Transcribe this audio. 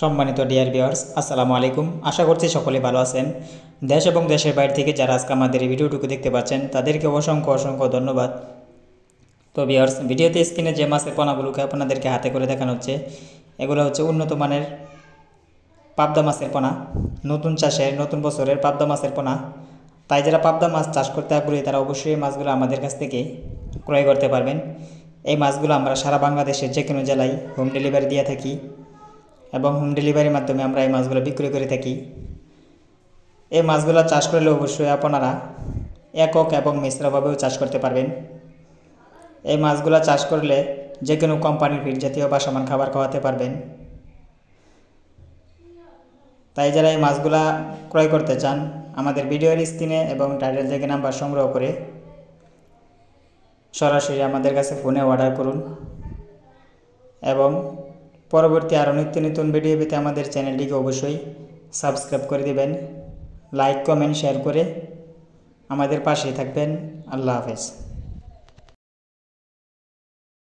সম্মানিত dear viewers আসসালামু আলাইকুম। আশা করছি সকলে ভালো আছেন। দেশ এবং দেশের বাইরে থেকে যারা আজকে আমাদের এই ভিডিওটুকু দেখতে পাচ্ছেন, তাদেরকে অসংখ্য অসংখ্য ধন্যবাদ। তো ভিউয়ার্স ভিডিওতে স্ক্রিনে যে মাছের পোনাগুলোকে আপনাদেরকে হাতে করে দেখানো হচ্ছে, এগুলো হচ্ছে উন্নত মানের পাবদা মাছের পোনা। নতুন চাষের, নতুন বছরের পাবদা মাছের পোনা। তাই যারা পাবদা মাছ চাষ করতে আগ্রহী, তারা অবশ্যই এই মাছগুলো আমাদের কাছ থেকে ক্রয় করতে পারবেন। এই মাছগুলো আমরা সারা বাংলাদেশের যে কোনো জেলায় হোম ডেলিভারি দিয়ে থাকি। এবং হোম ডেলিভারির মাধ্যমে আমরা এই মাছগুলো বিক্রি করে থাকি। এই মাছগুলো চাষ করলে অবশ্যই আপনারা একক এবং মিশ্রভাবেও চাষ করতে পারবেন। এই মাছগুলো চাষ করলে যে কোনো কোম্পানির ফিড জাতীয় বা সমান খাবার খাওয়াতে পারবেন। তাই যারা এই মাছগুলা ক্রয় করতে চান, আমাদের ভিডিওর স্ক্রিনে এবং টাইটেল থেকে নাম্বার সংগ্রহ করে সরাসরি আমাদের কাছে ফোনে অর্ডার করুন। এবং পরবর্তী আরও নিত্য নতুন ভিডিও পেতে আমাদের চ্যানেলটিকে অবশ্যই সাবস্ক্রাইব করে দেবেন লাইক কমেন্ট শেয়ার করে আমাদের পাশে থাকবেন। আল্লাহ হাফেজ।